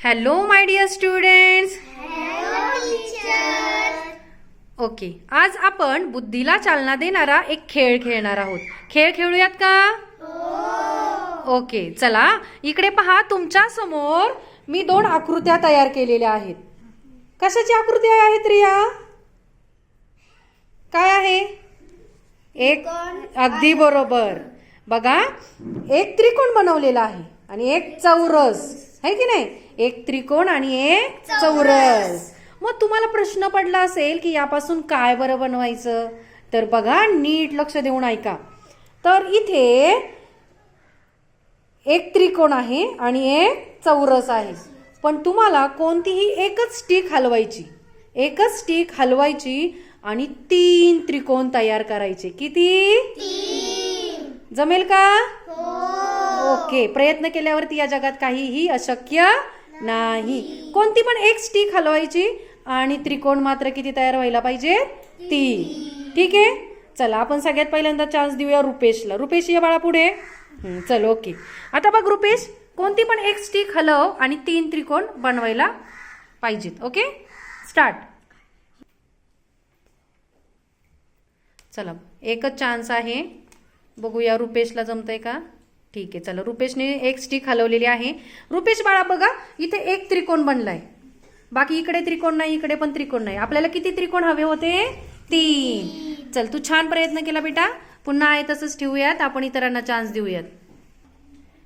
Hello my dear students okay आज आपण बुद्धीला चालना देणारा एक खेळ खेळणार आहोत. खेळ खेळूयात का? ओके चला. इकडे पहा तुमच्यासमोर मी दोन आकृत्या तयार केलेल्या आहेत. कशाची आकृती आहेत रिया? काय आहे? एक अगदी बरोबर. बघा एक त्रिकोण बनवलेला आहे आणि एक चौरस. आहे की नाही? एक त्रिकोण आणि एक चौरस. मग तुम्हाला प्रश्न पडला असेल की यापासून काय बरं बनवायचं? तर बघा नीट लक्ष देऊन ऐका. तर इथे एक त्रिकोण आहे आणि एक चौरस आहे. पण तुम्हाला कोणतीही एकच स्टिक हलवायची एकच स्टिक हलवायची आणि तीन त्रिकोण तयार करायचे. किती? जमेल का? ओके प्रयत्न केल्यावरती या जगात काहीही अशक्य नाही. कोणती पण एक स्टिक हलवायची आणि त्रिकोण मात्र किती तयार व्हायला पाहिजे? तीन ठीक आहे? चला आपण सगळ्यात पहिल्यांदा चान्स देऊया रुपेशला. रुपेश या बाळा पुढे चल ओके. आता बघ रुपेश कोणती पण एक स्टिक हलव आणि तीन त्रिकोण बनवायला पाहिजेत ओके? स्टार्ट चला एकच चान्स आहे. बघूया रुपेशला जमतंय का? ठीक आहे चला. रुपेशने एक स्टिक हलवलेली आहे. रुपेश बाळा बघा इथे एक त्रिकोण बनलाय. बाकी इकडे त्रिकोण नाही इकडे पण त्रिकोण नाही. आपल्याला किती त्रिकोण हवे होते? तीन. चल तू छान प्रयत्न केला बेटा. पुन्हा आहे तसंच ठेवूयात. आपण इतरांना चान्स देऊयात.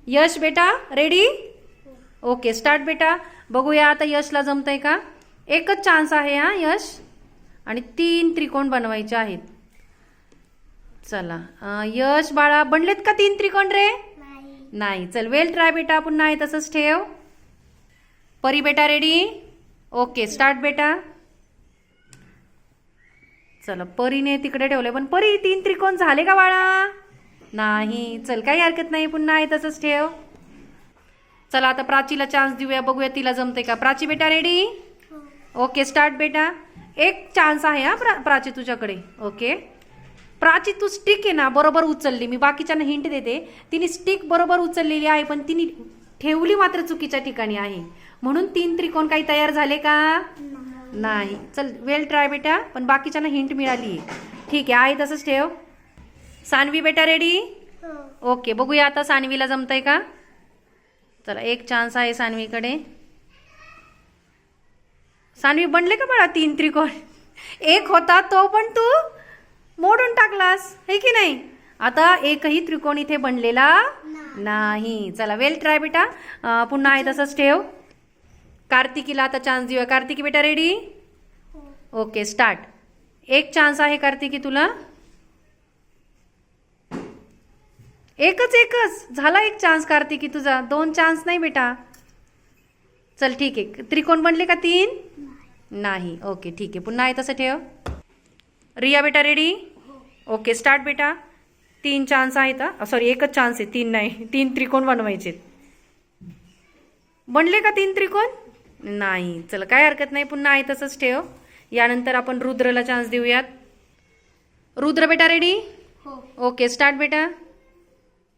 यश बेटा रेडी ओके स्टार्ट बेटा. बघूया आता यशला जमतंय का? एकच चान्स आहे हा यश. आणि तीन त्रिकोण बनवायचे आहेत. चला. यश बाळा बनलेत का तीन त्रिकोण रे? नाही. चल वेल ट्राय बेटा पुन्हा आहे तसंच ठेव. परी बेटा रेडी ओके स्टार्ट बेटा. चला परीने तिकडे ठेवलंय पण परी तीन त्रिकोण झाले का बाळा? नाही. चल काही हरकत नाही पुन्हा आहे तसंच ठेव. चला आता प्राचीला चान्स देऊया बघूया तिला जमते का. प्राची बेटा रेडी ओके स्टार्ट बेटा. एक चान्स आहे हा प्रा प्राची तुझ्याकडे. ओके प्राची तू स्टिक आहे ना बरोबर उचलली. मी बाकीच्यांना हिंट देते. तिने स्टिक बरोबर उचललेली आहे पण तिने ठेवली मात्र चुकीच्या ठिकाणी आहे. म्हणून तीन त्रिकोण काही तयार झाले का? नाही. चल वेल ट्राय बेटा पण बाकीच्यांना हिंट मिळाली ठीक आहे आहे तसंच ठेव. सानवी बेटा रेडी ओके बघूया आता सानवीला जमतंय का? चला एक चान्स आहे सानवीकडे. सानवी बनले का बाळा तीन त्रिकोण? एक होता तो पण तू? मोडून टाकलास हे की नाही? आता एकही त्रिकोण इथे बनलेला नाही. चला वेल ट्राय बेटा. पुन्हा आहे तसंच ठेव. कार्तिकीला आता चान्स देऊया. कार्तिकी बेटा रेडी ओके स्टार्ट एक चान्स आहे कार्तिकी तुला. एकच एकच. झाला एक चान्स कार्तिकी तुझा. दोन चान्स नाही बेटा. चल ठीक आहे. त्रिकोण बनले का तीन? नाही. ओके ठीक आहे. पुन्हा आहे तसं ठेव. रिया बेटा रेडी ओके स्टार्ट बेटा. तीन चान्स आहेत सॉरी एकच चान्स आहे. तीन नाही. तीन त्रिकोण बनवायचे बनले का तीन त्रिकोण? नाही. चला काय हरकत नाही. पुन्हा आहे तसंच ठेव. यानंतर आपण रुद्रला चान्स देऊयात. रुद्र बेटा रेडी ओके स्टार्ट बेटा.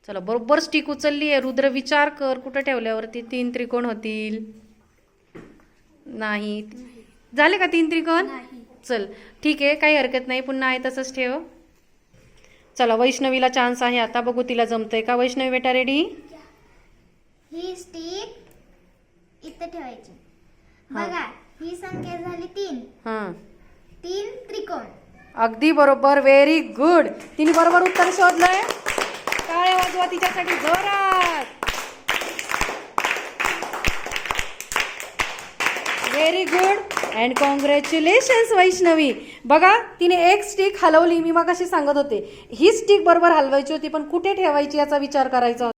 चला बरोबर स्टिक उचलली आहे. रुद्र विचार कर. कुठं ठेवल्यावरती तीन त्रिकोण होतील? नाही. झाले का तीन त्रिकोण? चल ठीक आहे काही हरकत नाही पुन्हा आहे तसंच ठेव. चला वैष्णवीला चान्स आहे आता बघू तिला जमतंय का? वैष्णवी बेटा रेडी ही स्टिक इथं ठेवायची. बघा ही संख्या झाली तीन. हां. तीन त्रिकोण. अगदी बरोबर व्हेरी गुड तिने बरोबर उत्तर शोधलंय. टाळ्या वाजवा तिच्यासाठी जोरात. Very good and congratulations Vaishnavi बघा तिने एक स्टिक हलवली. मी मग सांगत होते. ही स्टिक बरोबर हलवायची होती पण कुठे ठेवायची याचा विचार करायचा होता?